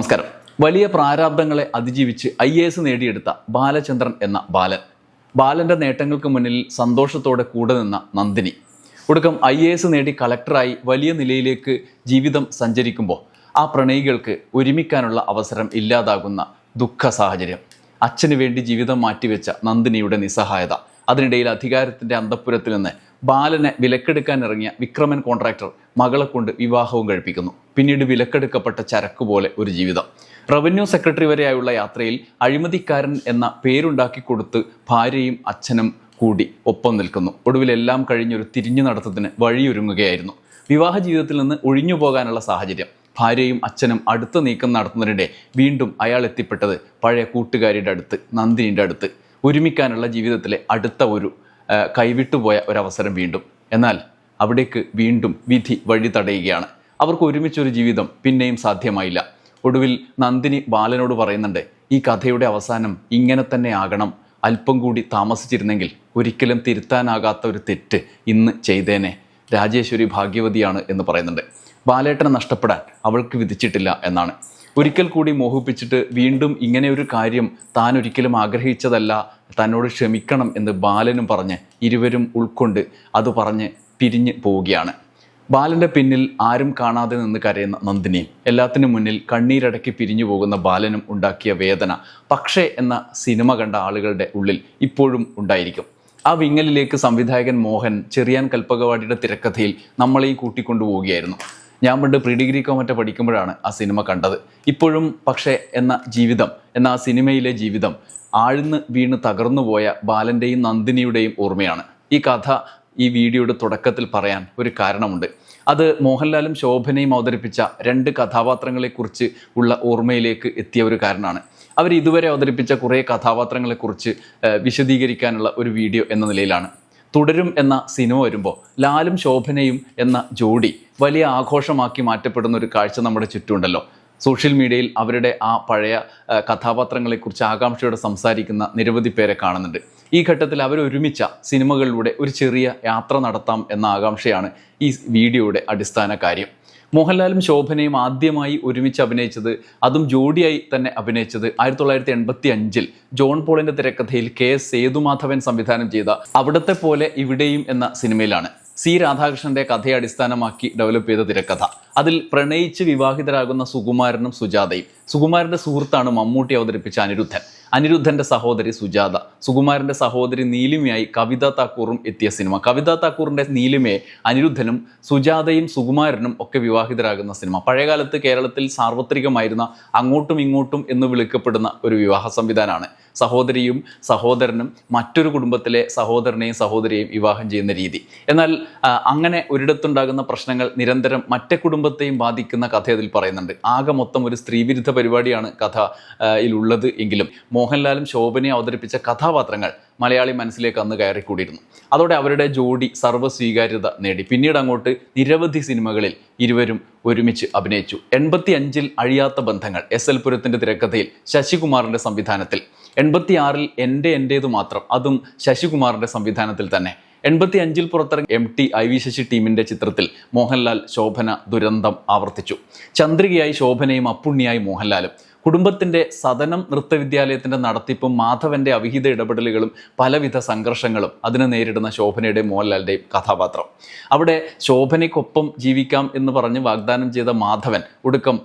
നമസ്കാരം. വലിയ പ്രാരാബ്ദങ്ങളെ അതിജീവിച്ച് ഐ എ എസ് നേടിയെടുത്ത ബാലചന്ദ്രൻ എന്ന ബാലൻ. ബാലന്റെ നേട്ടങ്ങൾക്ക് മുന്നിൽ സന്തോഷത്തോടെ കൂടെ നിന്ന നന്ദിനി. ഒടുക്കം ഐ എ എസ് നേടി കളക്ടറായി വലിയ നിലയിലേക്ക് ജീവിതം സഞ്ചരിക്കുമ്പോൾ ആ പ്രണയികൾക്ക് ഒരുമിക്കാനുള്ള അവസരം ഇല്ലാതാകുന്ന ദുഃഖ സാഹചര്യം. അച്ഛന് വേണ്ടി ജീവിതം മാറ്റിവെച്ച നന്ദിനിയുടെ നിസ്സഹായത. അതിനിടയിൽ അധികാരത്തിന്റെ അന്തപ്പുരത്തിൽ നിന്ന് ബാലനെ വിലക്കെടുക്കാൻ ഇറങ്ങിയ വിക്രമൻ കോൺട്രാക്ടർ മകളെ കൊണ്ട് വിവാഹവും കഴിപ്പിക്കുന്നു. പിന്നീട് വിലക്കെടുക്കപ്പെട്ട ചരക്ക് പോലെ ഒരു ജീവിതം. റവന്യൂ സെക്രട്ടറി വരെയായുള്ള യാത്രയിൽ അഴിമതിക്കാരൻ എന്ന പേരുണ്ടാക്കി കൊടുത്ത് ഭാര്യയും അച്ഛനും കൂടി ഒപ്പം നിൽക്കുന്നു. ഒടുവിൽ എല്ലാം കഴിഞ്ഞൊരു തിരിഞ്ഞു നടത്തത്തിന് വഴിയൊരുങ്ങുകയായിരുന്നു. വിവാഹ ജീവിതത്തിൽ നിന്ന് ഒഴിഞ്ഞു പോകാനുള്ള സാഹചര്യം. ഭാര്യയും അച്ഛനും അടുത്ത നീക്കം നടത്തുന്നതിനിടെ വീണ്ടും അയാൾ എത്തിപ്പെട്ടത് പഴയ കൂട്ടുകാരിയുടെ അടുത്ത് നന്ദിനിയുടെ അടുത്ത്. ഒരുമിക്കാനുള്ള ജീവിതത്തിലെ അടുത്ത ഒരു കൈവിട്ടുപോയ ഒരവസരം വീണ്ടും. എന്നാൽ അവിടേക്ക് വീണ്ടും വിധി വഴി തടയുകയാണ് അവർക്ക് ഒരുമിച്ചൊരു ജീവിതം പിന്നെയും സാധ്യമായില്ല. ഒടുവിൽ നന്ദിനി ബാലനോട് പറയുന്നുണ്ട് ഈ കഥയുടെ അവസാനം ഇങ്ങനെ തന്നെ ആകണം. അല്പം കൂടി താമസിച്ചിരുന്നെങ്കിൽ ഒരിക്കലും തിരുത്താനാകാത്ത ഒരു തെറ്റ് ഇന്ന് ചെയ്തേനെ. രാജേശ്വരി ഭാഗ്യവതിയാണ് എന്ന് പറയുന്നുണ്ട്. ബാലേട്ടനെ നഷ്ടപ്പെടാൻ അവൾക്ക് വിധിച്ചിട്ടില്ല എന്നാണ്. ഒരിക്കൽ കൂടി മോഹിപ്പിച്ചിട്ട് വീണ്ടും ഇങ്ങനെ ഒരു കാര്യം താൻ ഒരിക്കലും ആഗ്രഹിച്ചതല്ല. തന്നോട് ക്ഷമിക്കണം എന്ന് ബാലനും പറഞ്ഞ് ഇരുവരും ഉൾക്കൊണ്ട് അത് പറഞ്ഞ് പിരിഞ്ഞ് പോവുകയാണ്. ബാലന്റെ പിന്നിൽ ആരും കാണാതെ നിന്ന് കരയുന്ന നന്ദിനിയും എല്ലാത്തിനും മുന്നിൽ കണ്ണീരടക്കി പിരിഞ്ഞു പോകുന്ന ബാലനും ഉണ്ടാക്കിയ വേദന പക്ഷേ എന്ന സിനിമ കണ്ട ആളുകളുടെ ഉള്ളിൽ ഇപ്പോഴും ഉണ്ടായിരിക്കും. ആ വിങ്ങലിലേക്ക് സംവിധായകൻ മോഹൻ ചെറിയാൻ കൽപ്പകവാടിയുടെ തിരക്കഥയിൽ നമ്മളെയും കൂട്ടിക്കൊണ്ടുപോവുകയായിരുന്നു. ഞാൻ പണ്ട് പ്രീ ഡിഗ്രി മറ്റോ പഠിക്കുമ്പോഴാണ് ആ സിനിമ കണ്ടത്. ഇപ്പോഴും പക്ഷേ എന്ന ജീവിതം എന്ന ആ സിനിമയിലെ ജീവിതം ആഴ്ന്ന് വീണ് തകർന്നു പോയ ബാലന്റെയും നന്ദിനിയുടെയും ഓർമ്മയാണ്. ഈ കഥ ഈ വീഡിയോയുടെ തുടക്കത്തിൽ പറയാൻ ഒരു കാരണമുണ്ട്. അത് മോഹൻലാലും ശോഭനയും അവതരിപ്പിച്ച രണ്ട് കഥാപാത്രങ്ങളെക്കുറിച്ച് ഉള്ള ഓർമ്മയിലേക്ക് എത്തിയ ഒരു കാരണമാണ്. അവർ ഇതുവരെ അവതരിപ്പിച്ച കുറേ കഥാപാത്രങ്ങളെക്കുറിച്ച് വിശദീകരിക്കാനുള്ള ഒരു വീഡിയോ എന്ന നിലയിലാണ്. തുടരും എന്ന സിനിമ വരുമ്പോൾ ലാലും ശോഭനയും എന്ന ജോഡി വലിയ ആഘോഷമാക്കി മാറ്റപ്പെടുന്ന ഒരു കാഴ്ച നമ്മുടെ ചുറ്റുമുണ്ടല്ലോ. സോഷ്യൽ മീഡിയയിൽ അവരുടെ ആ പഴയ കഥാപാത്രങ്ങളെക്കുറിച്ച് ആകാംക്ഷയോടെ സംസാരിക്കുന്ന നിരവധി പേരെ കാണുന്നുണ്ട്. ഈ ഘട്ടത്തിൽ അവർ ഒരുമിച്ച സിനിമകളിലൂടെ ഒരു ചെറിയ യാത്ര നടത്താം എന്ന ആകാംക്ഷയാണ് ഈ വീഡിയോയുടെ അടിസ്ഥാന കാര്യം. മോഹൻലാലും ശോഭനയും ആദ്യമായി ഒരുമിച്ച് അഭിനയിച്ചത് അതും ജോഡിയായി തന്നെ അഭിനയിച്ചത് ആയിരത്തി തൊള്ളായിരത്തി എൺപത്തി അഞ്ചിൽ ജോൺ പോളിന്റെ തിരക്കഥയിൽ കെ എസ് സേതുമാധവൻ സംവിധാനം ചെയ്ത അവിടത്തെ പോലെ ഇവിടെയും എന്ന സിനിമയിലാണ്. സി രാധാകൃഷ്ണന്റെ കഥയെ അടിസ്ഥാനമാക്കി ഡെവലപ്പ് ചെയ്ത തിരക്കഥ. അതിൽ പ്രണയിച്ച് വിവാഹിതരാകുന്ന സുകുമാരനും സുജാതയും. സുകുമാരന്റെ സുഹൃത്താണ് മമ്മൂട്ടി അവതരിപ്പിച്ച അനിരുദ്ധൻ. അനിരുദ്ധന്റെ സഹോദരി സുജാത സുകുമാരന്റെ സഹോദരി നീലിമയായി കവിത താക്കൂറും എത്തിയ സിനിമ. കവിത താക്കൂറിന്റെ നീലിമയെ അനിരുദ്ധനും സുജാതയും സുകുമാരനും ഒക്കെ വിവാഹിതരാകുന്ന സിനിമ. പഴയകാലത്ത് കേരളത്തിൽ സാർവത്രികമായിരുന്ന അങ്ങോട്ടും ഇങ്ങോട്ടും എന്ന് വിളിക്കപ്പെടുന്ന ഒരു വിവാഹ സംവിധാനമാണ്. സഹോദരിയും സഹോദരനും മറ്റൊരു കുടുംബത്തിലെ സഹോദരനെയും സഹോദരിയെയും വിവാഹം ചെയ്യുന്ന രീതി. എന്നാൽ അങ്ങനെ ഒരിടത്തുണ്ടാകുന്ന പ്രശ്നങ്ങൾ നിരന്തരം മറ്റേ കുടുംബത്തെയും ബാധിക്കുന്ന കഥ അതിൽ പറയുന്നുണ്ട്. ആകെ മൊത്തം ഒരു സ്ത്രീവിരുദ്ധ പരിപാടിയാണ് കഥ ഇതിലുള്ളത് എങ്കിലും. മോഹൻലാലും ശോഭനയും അവതരിപ്പിച്ച കഥാപാത്രങ്ങൾ മലയാളി മനസ്സിലേക്ക് അന്ന് കയറിക്കൂടിയിരുന്നു. അതോടെ അവരുടെ ജോഡി സർവസ്വീകാര്യത നേടി. പിന്നീട് അങ്ങോട്ട് നിരവധി സിനിമകളിൽ ഇരുവരും ഒരുമിച്ച് അഭിനയിച്ചു. എൺപത്തി അഞ്ചിൽ അഴിയാത്ത ബന്ധങ്ങൾ എസ് എൽ പുരത്തിന്റെ തിരക്കഥയിൽ ശശികുമാറിന്റെ സംവിധാനത്തിൽ. എൺപത്തി ആറിൽ എന്റെ എന്റേതു മാത്രം അതും ശശികുമാറിന്റെ സംവിധാനത്തിൽ തന്നെ. എൺപത്തി അഞ്ചിൽ പുറത്തിറങ്ങിയ M T I V Sasi ടീമിന്റെ ചിത്രത്തിൽ മോഹൻലാൽ ശോഭന ദുരന്തം ആവർത്തിച്ചു. ചന്ദ്രികയായി ശോഭനയും അപ്പുണ്ണിയായി മോഹൻലാലും. കുടുംബത്തിന്റെ സദനം നൃത്തവിദ്യാലയത്തിന്റെ നടത്തിപ്പും മാധവന്റെ അവിഹിത ഇടപെടലുകളും പലവിധ സംഘർഷങ്ങളും അതിനെ നേരിടുന്ന ശോഭനയുടെയും മോഹൻലാലിന്റെയും കഥാപാത്രം. അവിടെ ശോഭനയ്ക്കൊപ്പം ജീവിക്കാം എന്ന് പറഞ്ഞ് വാഗ്ദാനം ചെയ്ത മാധവൻ ഒടുക്കം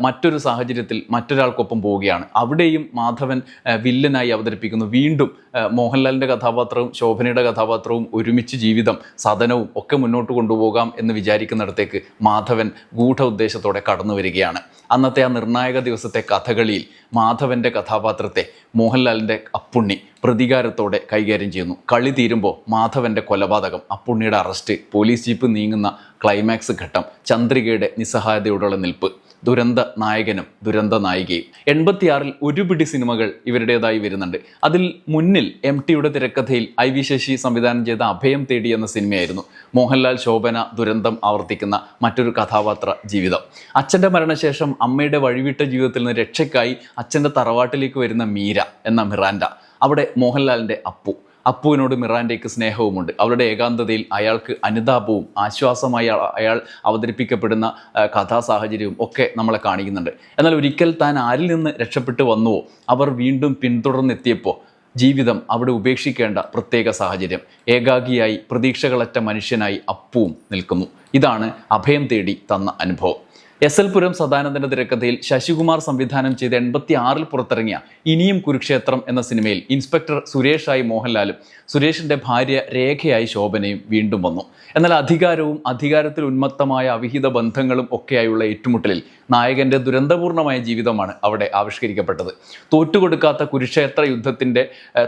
മറ്റൊരു സാഹചര്യത്തിൽ മറ്റൊരാൾക്കൊപ്പം പോവുകയാണ്. അവിടെയും മാധവൻ വില്ലനായി അവതരിപ്പിക്കുന്നു. വീണ്ടും മോഹൻലാലിന്റെ കഥാപാത്രവും ശോഭനയുടെ കഥാപാത്രവും ഒരുമിച്ച് ജീവിതം സദനവും ഒക്കെ മുന്നോട്ട് കൊണ്ടുപോകാം എന്ന് വിചാരിക്കുന്നിടത്തേക്ക് മാധവൻ ഗൂഢ ഉദ്ദേശത്തോടെ കടന്നു വരികയാണ് അന്നത്തെ ആ നിർണായക ദിവസത്തെ കഥകളിയിൽ മാധവന്റെ കഥാപാത്രത്തെ മോഹൻലാലിന്റെ അപ്പുണ്ണി പ്രതികാരത്തോടെ കൈകാര്യം ചെയ്യുന്നു. കളി തീരുമ്പോൾ മാധവന്റെ കൊലപാതകം അപ്പുണ്ണിയുടെ അറസ്റ്റ് പോലീസ് ജീപ്പ് നീങ്ങുന്ന ക്ലൈമാക്സ് ഘട്ടം ചന്ദ്രികയുടെ നിസ്സഹായതയോടുള്ള നിൽപ്പ്. ദുരന്ത നായകനും ദുരന്ത നായികയും. എൺപത്തിയാറിൽ ഒരു പിടി സിനിമകൾ ഇവരുടേതായി വരുന്നുണ്ട്. അതിൽ മുന്നിൽ എം ടിയുടെ തിരക്കഥയിൽ ഐ വി ശശി സംവിധാനം ചെയ്ത അഭയം തേടി എന്ന സിനിമയായിരുന്നു. മോഹൻലാൽ ശോഭന ദുരന്തം ആവർത്തിക്കുന്ന മറ്റൊരു കഥാപാത്ര ജീവിതം. അച്ഛന്റെ മരണശേഷം അമ്മയുടെ വഴിവിട്ട ജീവിതത്തിൽ നിന്ന് രക്ഷയ്ക്കായി അച്ഛന്റെ തറവാട്ടിലേക്ക് വരുന്ന മീര എന്ന മിറാൻഡ. അവിടെ മോഹൻലാലിന്റെ അപ്പു. അപ്പുവിനോട് മിറാൻഡയ്ക്ക് സ്നേഹവുമുണ്ട്. അവരുടെ ഏകാന്തതയിൽ അയാൾക്ക് അനുതാപവും ആശ്വാസമായി അയാൾ അവതരിപ്പിക്കപ്പെടുന്ന കഥാസാഹചര്യവും ഒക്കെ നമ്മളെ കാണിക്കുന്നുണ്ട്. എന്നാൽ ഒരിക്കൽ താൻ ആരിൽ നിന്ന് രക്ഷപ്പെട്ടു വന്നുവോ? അവർ വീണ്ടും പിന്തുടർന്നെത്തിയപ്പോൾ ജീവിതം അവിടെ ഉപേക്ഷിക്കേണ്ട പ്രത്യേക സാഹചര്യം. ഏകാഗിയായി പ്രതീക്ഷകളറ്റ മനുഷ്യനായി അപ്പുവും നിൽക്കുന്നു. ഇതാണ് അഭയം തേടി തന്ന അനുഭവം. എസ് എൽ പുരം സദാനന്ദന്റെ തിരക്കഥയിൽ ശശികുമാർ സംവിധാനം ചെയ്ത് എൺപത്തി ആറിൽ പുറത്തിറങ്ങിയ ഇനിയും കുരുക്ഷേത്രം എന്ന സിനിമയിൽ ഇൻസ്പെക്ടർ സുരേഷായി മോഹൻലാലും സുരേഷിന്റെ ഭാര്യ രേഖയായി ശോഭനയും വീണ്ടും വന്നു. എന്നാൽ അധികാരവും അധികാരത്തിൽ ഉന്മത്തമായ അവിഹിത ബന്ധങ്ങളും ഒക്കെയായുള്ള ഏറ്റുമുട്ടലിൽ നായകന്റെ ദുരന്തപൂർണമായ ജീവിതമാണ് അവിടെ ആവിഷ്കരിക്കപ്പെട്ടത്. തോറ്റുകൊടുക്കാത്ത കുരുക്ഷേത്ര യുദ്ധത്തിന്റെ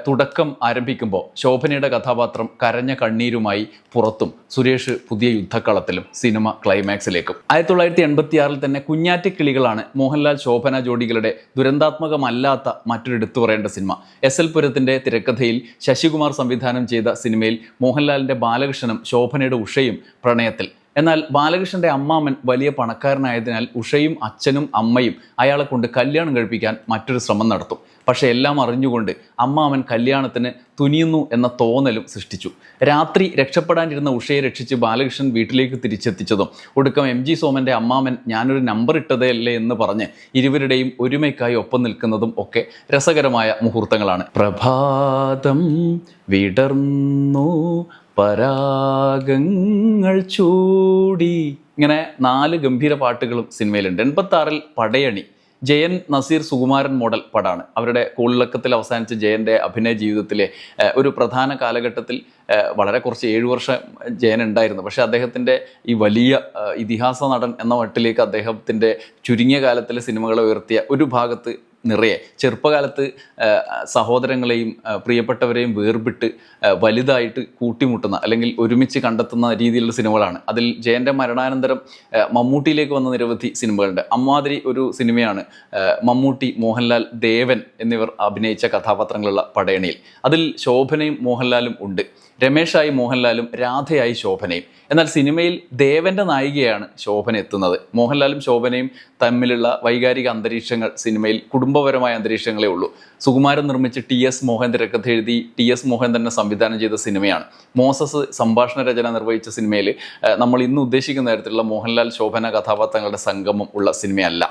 തുടക്കം ആരംഭിക്കുമ്പോൾ ശോഭനയുടെ കഥാപാത്രം കരഞ്ഞ കണ്ണീരുമായി പുറത്തും സുരേഷ് പുതിയ യുദ്ധക്കളത്തിലും സിനിമ ക്ലൈമാക്സിലേക്കും. ആയിരത്തി തൊള്ളായിരത്തി എൺപത്തി ആറിൽ തന്നെ കുഞ്ഞാറ്റക്കിളികളാണ് മോഹൻലാൽ ശോഭന ജോഡികളുടെ ദുരന്താത്മകമല്ലാത്ത മറ്റൊരു എടുത്തു പറയേണ്ട സിനിമ. എസ് എൽ പുരത്തിന്റെ തിരക്കഥയിൽ ശശികുമാർ സംവിധാനം ചെയ്ത സിനിമയിൽ മോഹൻലാലിന്റെ ബാലകൃഷ്ണനും ശോഭനയുടെ ഉഷയും പ്രണയത്തിൽ എന്നാൽ ബാലകൃഷ്ണന്റെ അമ്മാമൻ വലിയ പണക്കാരനായതിനാൽ ഉഷയും അച്ഛനും അമ്മയും അയാളെ കൊണ്ട് കല്യാണം കഴിപ്പിക്കാൻ മറ്റൊരു ശ്രമം നടത്തും. പക്ഷെ എല്ലാം അറിഞ്ഞുകൊണ്ട് അമ്മാമൻ കല്യാണത്തിന് തുനിയുന്നു എന്ന തോന്നലും സൃഷ്ടിച്ചു. രാത്രി രക്ഷപ്പെടാനിരുന്ന ഉഷയെ രക്ഷിച്ച് ബാലകൃഷ്ണൻ വീട്ടിലേക്ക് തിരിച്ചെത്തിച്ചതും ഒടുക്കം എം ജി സോമന്റെ അമ്മാമൻ ഞാനൊരു നമ്പർ ഇട്ടതല്ലേ എന്ന് പറഞ്ഞ് ഇരുവരുടെയും ഒരുമയ്ക്കായി ഒപ്പം നിൽക്കുന്നതും ഒക്കെ രസകരമായ മുഹൂർത്തങ്ങളാണ്. പ്രഭാതം വിടർന്നു പരാഗങ്ങൾ ചൂടി. ഇങ്ങനെ നാല് ഗംഭീര പാട്ടുകളും സിനിമയിലുണ്ട്. എൺപത്തി ആറിൽ പടയണി ജയൻ നസീർ സുകുമാരൻ മോഡൽ പടാണ്. അവരുടെ കൂളിളക്കത്തിൽ അവസാനിച്ച ജയന്റെ അഭിനയ ജീവിതത്തിലെ ഒരു പ്രധാന കാലഘട്ടത്തിൽ വളരെ കുറച്ച് ഏഴു വർഷം ജയൻ ഉണ്ടായിരുന്നു. പക്ഷേ അദ്ദേഹത്തിന്റെ ഈ വലിയ ഇതിഹാസ നടൻ എന്ന മട്ടിലേക്ക് അദ്ദേഹത്തിന്റെ ചുരുങ്ങിയ കാലത്തിലെ സിനിമകളെ ഉയർത്തിയ ഒരു ഭാഗത്ത് നിറയെ ചെറുപ്പകാലത്ത് സഹോദരങ്ങളെയും പ്രിയപ്പെട്ടവരെയും വേർപിട്ട് വലുതായിട്ട് കൂട്ടിമുട്ടുന്ന അല്ലെങ്കിൽ ഒരുമിച്ച് കണ്ടെത്തുന്ന രീതിയിലുള്ള സിനിമകളാണ്. അതിൽ ജയന്റെ മരണാനന്തരം മമ്മൂട്ടിയിലേക്ക് വന്ന നിരവധി സിനിമകളുണ്ട്. അമ്മാതിരി ഒരു സിനിമയാണ് മമ്മൂട്ടി മോഹൻലാൽ ദേവൻ എന്നിവർ അഭിനയിച്ച കഥാപാത്രങ്ങളുള്ള പടയണിയിൽ. അതിൽ ശോഭനയും മോഹൻലാലും ഉണ്ട്. രമേഷായി മോഹൻലാലും രാധയായി ശോഭനയും. എന്നാൽ സിനിമയിൽ ദേവന്റെ നായികയാണ് ശോഭന എത്തുന്നത്. മോഹൻലാലും ശോഭനയും തമ്മിലുള്ള വൈകാരിക അന്തരീക്ഷങ്ങൾ സിനിമയിൽ കുടുംബപരമായ അന്തരീക്ഷങ്ങളേ ഉള്ളൂ. സുകുമാരൻ നിർമ്മിച്ച് ടി എസ് മോഹൻ തിരക്കഥ എഴുതി ടി എസ് മോഹൻ തന്നെ സംവിധാനം ചെയ്ത സിനിമയാണ്. മോസസ് സംഭാഷണ രചന നിർവഹിച്ച സിനിമയിൽ നമ്മൾ ഇന്ന് ഉദ്ദേശിക്കുന്ന തരത്തിലുള്ള മോഹൻലാൽ ശോഭന കഥാപാത്രങ്ങളുടെ സംഗമം ഉള്ള സിനിമയല്ല.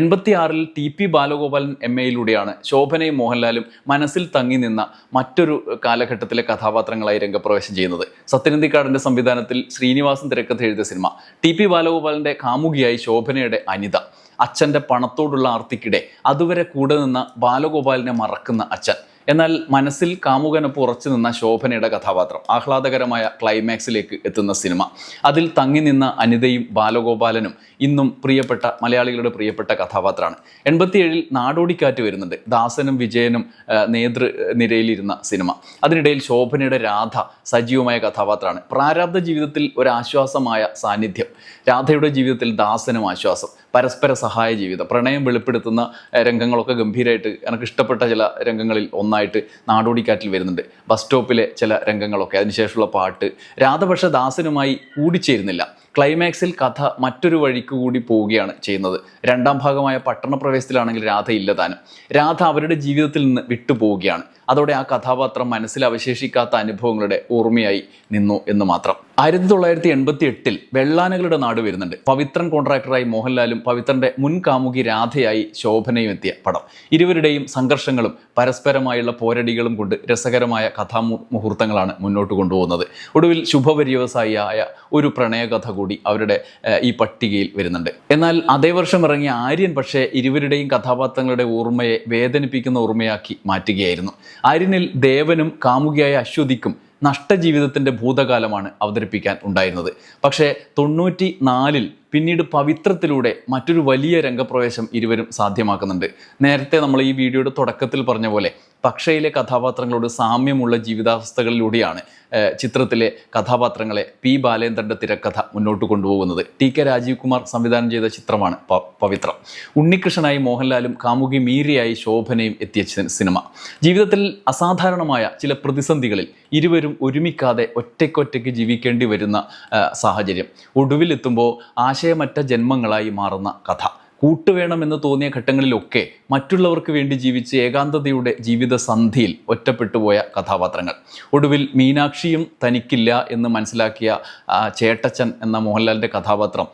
എൺപത്തിയാറിൽ ടി പി ബാലഗോപാലൻ എം എയിലൂടെയാണ് ശോഭനയും മോഹൻലാലും മനസ്സിൽ തങ്ങി നിന്ന മറ്റൊരു കാലഘട്ടത്തിലെ കഥാപാത്രങ്ങളായി രംഗപ്രവേശം ചെയ്യുന്നത്. സത്യനന്ദിക്കാടിന്റെ സംവിധാനത്തിൽ ശ്രീനിവാസൻ തിരക്കഥ എഴുതിയ സിനിമ. ടി പി ബാലഗോപാലിന്റെ കാമുകിയായി ശോഭനയുടെ അനിത. അച്ഛന്റെ പണത്തോടുള്ള ആർത്തിക്കിടെ. അതുവരെ കൂടെ നിന്ന ബാലഗോപാലിനെ മറക്കുന്ന അച്ഛൻ. എന്നാൽ മനസ്സിൽ കാമുകനൊപ്പം ഉറച്ചു നിന്ന ശോഭനയുടെ കഥാപാത്രം ആഹ്ലാദകരമായ ക്ലൈമാക്സിലേക്ക് എത്തുന്ന സിനിമ. അതിൽ തങ്ങി നിന്ന അനിതയും ബാലഗോപാലനും ഇന്നും പ്രിയപ്പെട്ട മലയാളികളുടെ പ്രിയപ്പെട്ട കഥാപാത്രമാണ്. എൺപത്തിയേഴിൽ നാടോടിക്കാറ്റ് വരുന്നുണ്ട്. ദാസനും വിജയനും നേതൃ നിരയിലിരുന്ന സിനിമ. അതിനിടയിൽ ശോഭനയുടെ രാധ സജീവമായ കഥാപാത്രമാണ്. പ്രാരാബ്ധ ജീവിതത്തിൽ ഒരാശ്വാസമായ സാന്നിധ്യം. രാധയുടെ ജീവിതത്തിൽ ദാസനും ആശ്വാസം. പരസ്പര സഹായ ജീവിതം. പ്രണയം വെളിപ്പെടുത്തുന്ന രംഗങ്ങളൊക്കെ ഗംഭീരമായിട്ട് എനിക്ക് ഇഷ്ടപ്പെട്ട ചില രംഗങ്ങളിൽ ഒന്നായിട്ട് നാടോടിക്കാറ്റിൽ വരുന്നുണ്ട്. ബസ് സ്റ്റോപ്പിലെ ചില രംഗങ്ങളൊക്കെ. അതിനുശേഷമുള്ള പാട്ട് രാധപക്ഷ ദാസനുമായി കൂടിച്ചേരുന്നില്ല. ക്ലൈമാക്സിൽ കഥ മറ്റൊരു വഴിക്ക് കൂടി പോവുകയാണ് ചെയ്യുന്നത്. രണ്ടാം ഭാഗമായ പട്ടണപ്രവേശത്തിലാണെങ്കിൽ രാധ ഇല്ലതാനും രാധ അവരുടെ ജീവിതത്തിൽ നിന്ന് വിട്ടുപോവുകയാണ്. അതോടെ ആ കഥാപാത്രം മനസ്സിൽ അവശേഷിക്കാത്ത അനുഭവങ്ങളുടെ ഓർമ്മയായി നിന്നു എന്ന് മാത്രം. ആയിരത്തി തൊള്ളായിരത്തി എൺപത്തി എട്ടിൽ വെള്ളാനകളുടെ നാട് വരുന്നുണ്ട്. പവിത്രൻ കോൺട്രാക്ടറായി മോഹൻലാലും പവിത്രന്റെ മുൻ കാമുകി രാധയായി ശോഭനയും എത്തിയ പടം. ഇരുവരുടെയും സംഘർഷങ്ങളും പരസ്പരമായുള്ള പോരടികളും കൊണ്ട് രസകരമായ കഥാമുഹൂർത്തങ്ങളാണ് മുന്നോട്ട് കൊണ്ടുപോകുന്നത്. ഒടുവിൽ ശുഭപര്യവസായിയായ ഒരു പ്രണയകഥ കൂടി അവരുടെ ഈ പട്ടികയിൽ വരുന്നുണ്ട്. എന്നാൽ അതേ വർഷം ഇറങ്ങിയ ആര്യൻ പക്ഷേ ഇരുവരുടെയും കഥാപാത്രങ്ങളുടെ ഓർമ്മയെ വേദനിപ്പിക്കുന്ന ഓർമ്മയാക്കി മാറ്റുകയായിരുന്നു. ആര്യനിൽ ദേവനും കാമുകിയായ അശ്വതിക്കും നഷ്ടജീവിതത്തിന്റെ ഭൂതകാലമാണ് അവതരിപ്പിക്കാൻ ഉണ്ടായിരുന്നത്. പക്ഷേ തൊണ്ണൂറ്റി നാലിൽ പിന്നീട് പവിത്രത്തിലൂടെ മറ്റൊരു വലിയ രംഗപ്രവേശം ഇരുവരും സാധ്യമാക്കുന്നുണ്ട്. നേരത്തെ നമ്മൾ ഈ വീഡിയോയുടെ തുടക്കത്തിൽ പറഞ്ഞ പോലെ പക്ഷയിലെ കഥാപാത്രങ്ങളോട് സാമ്യമുള്ള ജീവിതാവസ്ഥകളിലൂടെയാണ് ചിത്രത്തിലെ കഥാപാത്രങ്ങളെ പി ബാലേന്ദ്രന്റെ തിരക്കഥ മുന്നോട്ട് കൊണ്ടുപോകുന്നത്. ടി കെ രാജീവ് കുമാർ സംവിധാനം ചെയ്ത ചിത്രമാണ് പവിത്രം. ഉണ്ണികൃഷ്ണനായി മോഹൻലാലും കാമുകി മീരിയായി ശോഭനയും എത്തിയ സിനിമ. ജീവിതത്തിൽ അസാധാരണമായ ചില പ്രതിസന്ധികളിൽ ഇരുവരും ഒരുമിക്കാതെ ഒറ്റയ്ക്കൊറ്റയ്ക്ക് ജീവിക്കേണ്ടി വരുന്ന സാഹചര്യം. ഒടുവിലെത്തുമ്പോൾ ആശയമറ്റ ജന്മങ്ങളായി മാറുന്ന കഥ. കൂട്ടുവേണമെന്ന് തോന്നിയ ഘട്ടങ്ങളിലൊക്കെ മറ്റുള്ളവർക്ക് വേണ്ടി ജീവിച്ച് ഏകാന്തതയുടെ ജീവിത സന്ധിയിൽ ഒറ്റപ്പെട്ടുപോയ കഥാപാത്രങ്ങൾ. ഒടുവിൽ മീനാക്ഷിയും തനിക്കില്ല എന്ന് മനസ്സിലാക്കിയ ചേട്ടച്ചൻ എന്ന മോഹൻലാലിന്റെ കഥാപാത്രം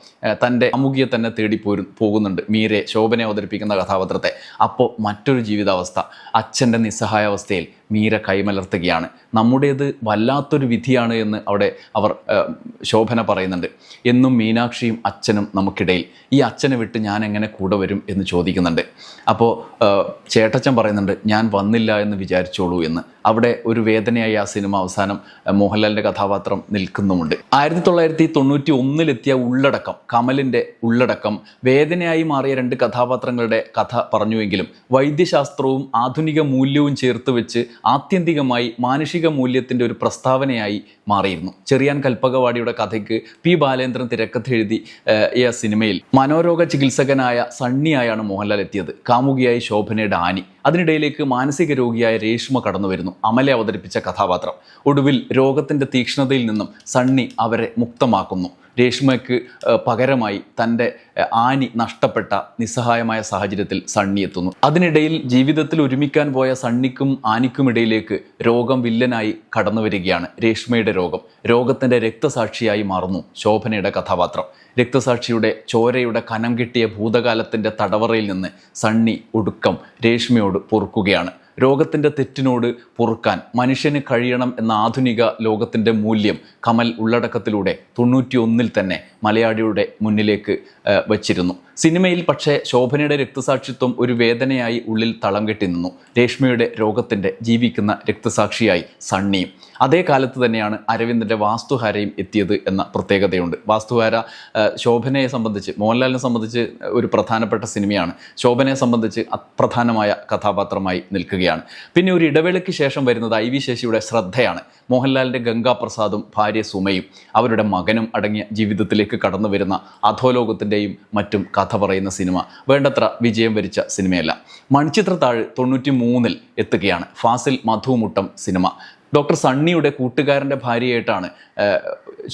തന്റെ അമുഖിയെ തന്നെ തേടി പോരും പോകുന്നുണ്ട്. മീരെ ശോഭനെ അവതരിപ്പിക്കുന്ന കഥാപാത്രത്തെ. അപ്പോൾ മറ്റൊരു ജീവിതാവസ്ഥ. അച്ഛന്റെ നിസ്സഹായാവസ്ഥയിൽ മീര കൈമലർത്തുകയാണ്. നമ്മുടേത് വല്ലാത്തൊരു വിധിയാണ് എന്ന് അവിടെ അവർ ശോഭന പറയുന്നുണ്ട്. എന്നും മീനാക്ഷിയും അച്ഛനും നമുക്കിടയിൽ. ഈ അച്ഛനെ വിട്ട് ഞാൻ എങ്ങനെ കൂടെ വരും എന്ന് ചോദിക്കുന്നുണ്ട്. അപ്പോൾ ചേട്ടച്ചൻ പറയുന്നുണ്ട് ഞാൻ വന്നില്ല എന്ന് വിചാരിച്ചോളൂ എന്ന്. അവിടെ ഒരു വേദനയായി ആ സിനിമ അവസാനം മോഹൻലാലിന്റെ കഥാപാത്രം നിൽക്കുന്നുമുണ്ട്. ആയിരത്തി തൊള്ളായിരത്തി തൊണ്ണൂറ്റി ഒന്നിലെത്തിയ ഉള്ളടക്കം കമലിന്റെ ഉള്ളടക്കം വേദനയായി മാറിയ രണ്ട് കഥാപാത്രങ്ങളുടെ കഥ പറഞ്ഞുവെങ്കിലും വൈദ്യശാസ്ത്രവും ആധുനിക മൂല്യവും ചേർത്ത് വെച്ച് ആത്യന്തികമായി മാനുഷിക മൂല്യത്തിന്റെ ഒരു പ്രസ്താവനയായി മാറിയിരുന്നു. ചെറിയാൻ കൽപ്പകവാടിയുടെ കഥയ്ക്ക് പി ബാലേന്ദ്രൻ തിരക്കഥ എഴുതി സിനിമയിൽ മനോരോഗ ചികിത്സകനായ സണ്ണിയായാണ് മോഹൻലാൽ എത്തിയത്. കാമുകിയായി ശോഭനയുടെ ആനി. അതിനിടയിലേക്ക് മാനസിക രോഗിയായ രേഷ്മ കടന്നു വരുന്നു. അമലെ അവതരിപ്പിച്ച കഥാപാത്രം. ഒടുവിൽ രോഗത്തിന്റെ തീക്ഷ്ണതയിൽ നിന്നും സണ്ണി അവരെ മുക്തമാക്കുന്നു. രേഷ്മയ്ക്ക് പകരമായി തന്റെ ആനി നഷ്ടപ്പെട്ട നിസ്സഹായമായ സാഹചര്യത്തിൽ സണ്ണി എത്തുന്നു. അതിനിടയിൽ ജീവിതത്തിൽ ഒരുമിക്കാൻ പോയ സണ്ണിക്കും ആനിക്കുമിടയിലേക്ക് രോഗം വില്ലനായി കടന്നു വരികയാണ് രേഷ്മയുടെ രോഗം. രോഗത്തിന്റെ രക്തസാക്ഷിയായി മാറുന്നു ശോഭനയുടെ കഥാപാത്രം. രക്തസാക്ഷിയുടെ ചോരയുടെ കനം കിട്ടിയ ഭൂതകാലത്തിന്റെ തടവറയിൽ നിന്ന് സണ്ണി ഒടുക്കം രേഷ്മയോട് പൊറുക്കുകയാണ്. രോഗത്തിന്റെ തെറ്റിനോട് പൊറുക്കാൻ മനുഷ്യന് കഴിയണം എന്ന ആധുനിക ലോകത്തിന്റെ മൂല്യം കമൽ ഉള്ളടക്കത്തിലൂടെ തൊണ്ണൂറ്റിയൊന്നിൽ തന്നെ മലയാളിയുടെ മുന്നിലേക്ക് വച്ചിരുന്നു. സിനിമയിൽ പക്ഷേ ശോഭനയുടെ രക്തസാക്ഷിത്വം ഒരു വേദനയായി ഉള്ളിൽ തളം കെട്ടി നിന്നു. രേഷ്മയുടെ രോഗത്തിന്റെ ജീവിക്കുന്ന രക്തസാക്ഷിയായി സണ്ണിയും. അതേ കാലത്ത് തന്നെയാണ് അരവിന്ദന്റെ വാസ്തുഹാരയും എത്തിയത് എന്ന പ്രത്യേകതയുണ്ട്. വാസ്തുഹാര ശോഭനയെ സംബന്ധിച്ച് മോഹൻലാലിനെ സംബന്ധിച്ച് ഒരു പ്രധാനപ്പെട്ട സിനിമയാണ്. ശോഭനയെ സംബന്ധിച്ച് അപ്രധാനമായ കഥാപാത്രമായി നിൽക്കുകയാണ്. പിന്നെ ഒരു ഇടവേളയ്ക്ക് ശേഷം വരുന്നത് ഐ വി ശേഷിയുടെ ശ്രദ്ധയാണ്. മോഹൻലാലിന്റെ ഗംഗാപ്രസാദും ഭാര്യ സുമയും അവരുടെ മകനും അടങ്ങിയ ജീവിതത്തിലേക്ക് കടന്നു വരുന്ന അധോലോകത്തിന്റെയും മറ്റും കഥ പറയുന്ന സിനിമ. വേണ്ടത്ര വിജയം വരിച്ച സിനിമയല്ല. മണിച്ചിത്രത്താഴ് തൊണ്ണൂറ്റി മൂന്നിൽ എത്തുകയാണ് ഫാസിൽ മധുമുട്ടം സിനിമ. ഡോക്ടർ സണ്ണിയുടെ കൂട്ടുകാരന്റെ ഭാര്യയായിട്ടാണ്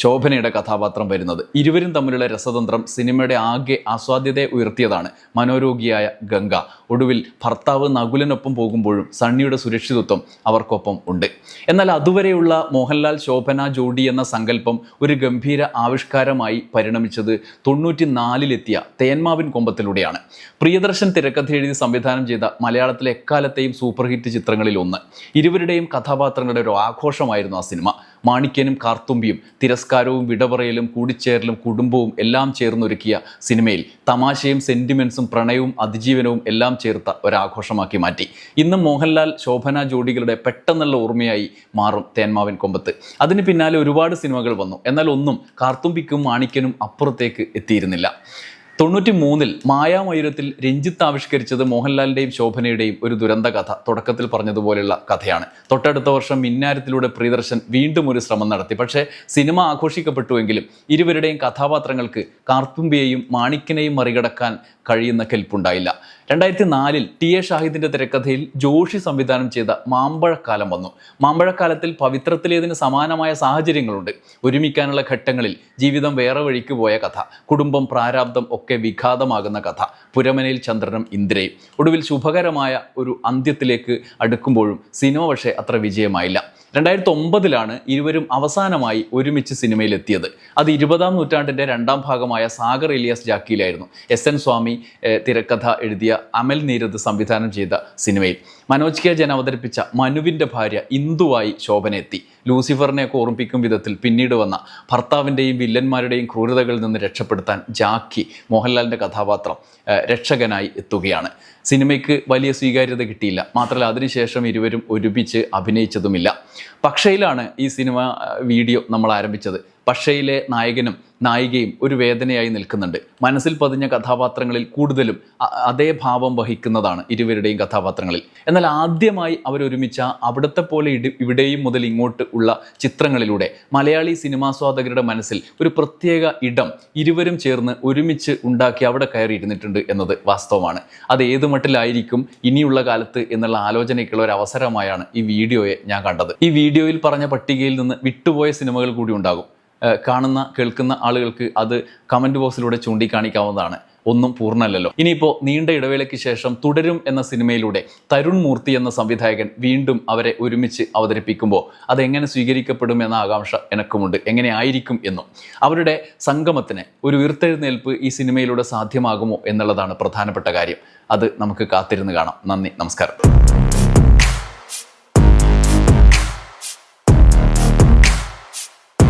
ശോഭനയുടെ കഥാപാത്രം വരുന്നത്. ഇരുവരും തമ്മിലുള്ള രസതന്ത്രം സിനിമയുടെ ആകെ ആസ്വാദ്യതയെ ഉയർത്തിയതാണ് മനോരോഗിയായ ഗംഗ. ഒടുവിൽ ഭർത്താവ് നകുലനൊപ്പം പോകുമ്പോഴും സണ്ണിയുടെ സുരക്ഷിതത്വം അവർക്കൊപ്പം ഉണ്ട്. എന്നാൽ അതുവരെയുള്ള മോഹൻലാൽ ശോഭന ജോഡി എന്ന സങ്കല്പം ഒരു ഗംഭീര ആവിഷ്കാരമായി പരിണമിച്ചത് തൊണ്ണൂറ്റി നാലിലെത്തിയ തേന്മാവിൻ കൊമ്പത്തിലൂടെയാണ്. പ്രിയദർശൻ തിരക്കഥ എഴുതി സംവിധാനം ചെയ്ത മലയാളത്തിലെ എക്കാലത്തെയും സൂപ്പർ ഹിറ്റ് ചിത്രങ്ങളിൽ ഒന്ന് ഇരുവരുടെയും കഥാപാത്രങ്ങളുടെ ഒരു ആഘോഷമായിരുന്നു ആ സിനിമ. മാണിക്യനും കാർത്തുമ്പിയും തിരസ്കാരവും വിടപറയലും കൂടിച്ചേരലും കുടുംബവും എല്ലാം ചേർന്നൊരുക്കിയ സിനിമയിൽ തമാശയും സെന്റിമെന്റ്സും പ്രണയവും അതിജീവനവും എല്ലാം ചേർത്ത ഒരാഘോഷമാക്കി മാറ്റി. ഇന്നും മോഹൻലാൽ ശോഭന ജോഡികളുടെ പെട്ടെന്നുള്ള ഓർമ്മയായി മാറും തേന്മാവൻ കൊമ്പത്ത്. അതിന് പിന്നാലെ ഒരുപാട് സിനിമകൾ വന്നു. എന്നാൽ ഒന്നും കാർത്തുമ്പിക്കും മാണിക്യനും അപ്പുറത്തേക്ക് എത്തിയിരുന്നില്ല. തൊണ്ണൂറ്റി മൂന്നിൽ മായാമയൂരത്തിൽ രഞ്ജിത്ത് ആവിഷ്കരിച്ചത് മോഹൻലാലിന്റെയും ശോഭനയുടെയും ഒരു ദുരന്ത കഥ. തുടക്കത്തിൽ പറഞ്ഞതുപോലെയുള്ള കഥയാണ്. തൊട്ടടുത്ത വർഷം മിന്നാരത്തിലൂടെ പ്രിയദർശൻ വീണ്ടും ഒരു ശ്രമം നടത്തി. പക്ഷേ സിനിമ ആഘോഷിക്കപ്പെട്ടുവെങ്കിലും ഇരുവരുടെയും കഥാപാത്രങ്ങൾക്ക് കാർത്തുമ്പിയെയും മാണിക്കനെയും മറികടക്കാൻ കഴിയുന്ന കെൽപ്പുണ്ടായില്ല. രണ്ടായിരത്തി നാലിൽ ടി എ ഷാഹിദിന്റെ തിരക്കഥയിൽ ജോഷി സംവിധാനം ചെയ്ത മാമ്പഴക്കാലം വന്നു. മാമ്പഴക്കാലത്തിൽ പവിത്രത്തിലേതിന് സമാനമായ സാഹചര്യങ്ങളുണ്ട്. ഒരുമിക്കാനുള്ള ഘട്ടങ്ങളിൽ ജീവിതം വേറെ വഴിക്ക് പോയ കഥ കുടുംബം പ്രാരാബ്ദം ഒക്കെ വിഘാതമാകുന്ന കഥ പുരമനയിൽ ചന്ദ്രനും ഇന്ദ്രയും. ഒടുവിൽ ശുഭകരമായ ഒരു അന്ത്യത്തിലേക്ക് അടുക്കുമ്പോഴും സിനിമ പക്ഷേ അത്ര വിജയമായില്ല. രണ്ടായിരത്തി ഒമ്പതിലാണ് ഇരുവരും അവസാനമായി ഒരുമിച്ച് സിനിമയിലെത്തിയത്. അത് ഇരുപതാം നൂറ്റാണ്ടിന്റെ രണ്ടാം ഭാഗമായ സാഗർ ഇലിയാസ് ജാക്കിയിലായിരുന്നു. എസ് എൻ സ്വാമി തിരക്കഥ എഴുതിയ അമൽ നീരദ് സംവിധാനം ചെയ്ത സിനിമയിൽ. മനോജ് കെ ജൻ അവതരിപ്പിച്ച മനുവിന്റെ ഭാര്യ ഇന്ദുവായി ശോഭനയെത്തി ലൂസിഫറിനെയൊക്കെ ഓർമ്മിപ്പിക്കും വിധത്തിൽ പിന്നീട് വന്ന ഭർത്താവിന്റെയും വില്ലന്മാരുടെയും ക്രൂരതകളിൽ നിന്ന് രക്ഷപ്പെടുത്താൻ ജാക്കി മോഹൻലാലിന്റെ കഥാപാത്രം രക്ഷകനായി എത്തുകയാണ്. സിനിമയ്ക്ക് വലിയ സ്വീകാര്യത കിട്ടിയില്ല. മാത്രമല്ല അതിനുശേഷം ഇരുവരും ഒരുമിച്ച് അഭിനയിച്ചതുമില്ല. പക്ഷയിലാണ് ഈ സിനിമ വീഡിയോ നമ്മൾ ആരംഭിച്ചത്. പക്ഷയിലെ നായകനും നായികയും ഒരു വേദനയായി നിൽക്കുന്നുണ്ട്. മനസ്സിൽ പതിഞ്ഞ കഥാപാത്രങ്ങളിൽ കൂടുതലും അതേ ഭാവം വഹിക്കുന്നതാണ് ഇരുവരുടെയും കഥാപാത്രങ്ങളിൽ. എന്നാൽ ആദ്യമായി അവരൊരുമിച്ച അവിടുത്തെ പോലെ ഇവിടെയും മുതൽ ഇങ്ങോട്ട് ഉള്ള ചിത്രങ്ങളിലൂടെ മലയാളി സിനിമാസ്വാദകരുടെ മനസ്സിൽ ഒരു പ്രത്യേക ഇടം ഇരുവരും ചേർന്ന് ഒരുമിച്ച് ഉണ്ടാക്കി അവിടെ കയറിയിരുന്നിട്ടുണ്ട് എന്നത് വാസ്തവമാണ്. അത് ഏത് മട്ടിലായിരിക്കും ഇനിയുള്ള കാലത്ത് എന്നുള്ള ആലോചനയ്ക്കുള്ള ഒരു അവസരമായാണ് ഈ വീഡിയോയെ ഞാൻ കണ്ടത്. ഈ വീഡിയോയിൽ പറഞ്ഞ പട്ടികയിൽ നിന്ന് വിട്ടുപോയ സിനിമകൾ കൂടി ഉണ്ടാകും. കാണുന്ന കേൾക്കുന്ന ആളുകൾക്ക് അത് കമന്റ് ബോക്സിലൂടെ ചൂണ്ടിക്കാണിക്കാവുന്നതാണ്. ഒന്നും പൂർണമല്ലല്ലോ. ഇനിയിപ്പോൾ നീണ്ട ഇടവേളയ്ക്ക് ശേഷം തുടരും എന്ന സിനിമയിലൂടെ തരുൺ മൂർത്തി എന്ന സംവിധായകൻ വീണ്ടും അവരെ ഒരുമിച്ച് അവതരിപ്പിക്കുമ്പോൾ അതെങ്ങനെ സ്വീകരിക്കപ്പെടും എന്ന ആകാംക്ഷ എനക്കുമുണ്ട്. എങ്ങനെ ആയിരിക്കും എന്നും. അവരുടെ സംഗമത്തിന് ഒരു ഉയർത്തെഴുന്നേൽപ്പ് ഈ സിനിമയിലൂടെ സാധ്യമാകുമോ എന്നുള്ളതാണ് പ്രധാനപ്പെട്ട കാര്യം. അത് നമുക്ക് കാത്തിരുന്ന് കാണാം. നന്ദി നമസ്കാരം.